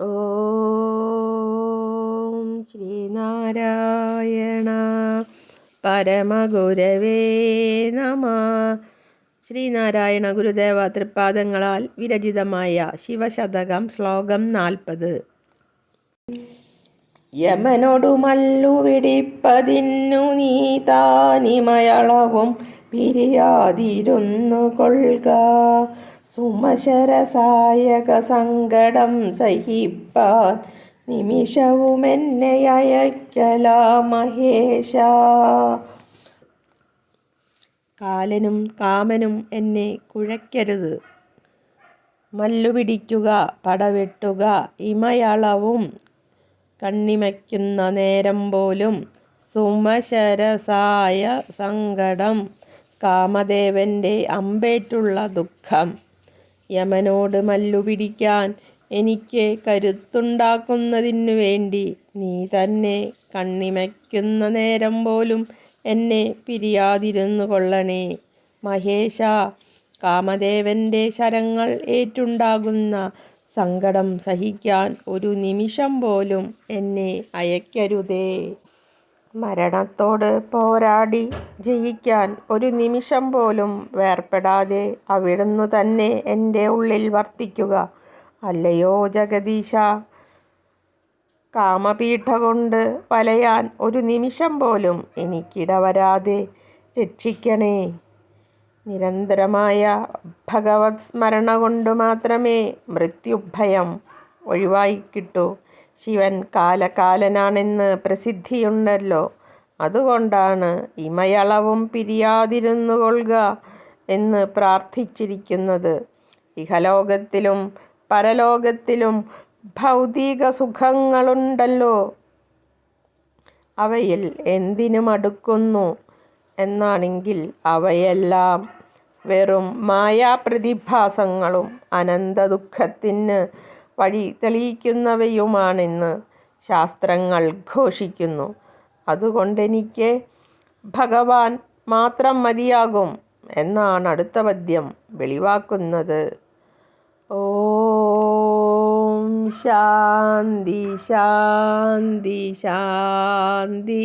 ഓം ശ്രീനാരായണ പരമഗുരവേ നമ. ശ്രീനാരായണ ഗുരുദേവ തൃപ്പാദങ്ങളാൽ വിരചിതമായ ശിവശതകം ശ്ലോകം നാൽപ്പത്. യമനോടു മല്ലുവിടിപ്പതിന്നു നീ താനിമയളവും പിരിയാതിരുന്നു കൊള്ളുക. സുമശരസായക സങ്കടം സഹിപ്പാൻ നിമിഷവും എന്നെ അയക്കല മഹേശ. കാലനും കാമനും എന്നെ കുഴയ്ക്കരുത്. മല്ലുപിടിക്കുക പടവെട്ടുക ഇമയളവും കണ്ണിമയ്ക്കുന്ന നേരം പോലും സുമശരസായ സങ്കടം കാമദേവന്റെ അമ്പേറ്റുള്ള ദുഃഖം. യമനോട് മല്ലുപിടിക്കാൻ എനിക്ക് കരുത്തുണ്ടാക്കുന്നതിനു വേണ്ടി നീ തന്നെ കണ്ണിമയ്ക്കുന്ന നേരം പോലും എന്നെ പിരിയാതിരുന്നു കൊള്ളണേ. മഹേഷ കാമദേവന്റെ ശരങ്ങൾ ഏറ്റുണ്ടാകുന്ന സങ്കടം സഹിക്കാൻ ഒരു നിമിഷം പോലും എന്നെ അയക്കരുതേ. മരണത്തോട് പോരാടി ജയിക്കാൻ ഒരു നിമിഷം പോലും വേർപ്പെടാതെ അവിടുന്ന് തന്നെ എന്റെ ഉള്ളിൽ വർത്തിക്കുക. അല്ലയോ ജഗദീശ? കാമപീഠ കൊണ്ട് വലയാൻ ഒരു നിമിഷം പോലും എനിക്കിടവരാതെ രക്ഷിക്കണേ. നിരന്തരമായ ഭഗവത് സ്മരണ കൊണ്ട് മാത്രമേ മൃത്യുഭയം ഒഴിവായി കിട്ടൂ. ശിവൻ കാലകാലനാണെന്ന് പ്രസിദ്ധിയുണ്ടല്ലോ. അതുകൊണ്ടാണ് ഇമയളവും പിരിയാതിരുന്നു കൊള്ളുക എന്ന് പ്രാർത്ഥിച്ചിരിക്കുന്നത്. ഇഹലോകത്തിലും പരലോകത്തിലും ഭൗതിക സുഖങ്ങളുണ്ടല്ലോ. അവയിൽ എന്തിനും അടുക്കുന്നു എന്നാണെങ്കിൽ അവയെല്ലാം വെറും മായാപ്രതിഭാസങ്ങളും അനന്ത ദുഃഖത്തിന് വഴി തെളിയിക്കുന്നവയുമാണെന്ന് ശാസ്ത്രങ്ങൾ ഘോഷിക്കുന്നു. അതുകൊണ്ടെനിക്ക് ഭഗവാൻ മാത്രം മതിയാകും എന്നാണ് അടുത്ത പദ്യം വെളിവാക്കുന്നത്. ഓം ശാന്തി ശാന്തി ശാന്തി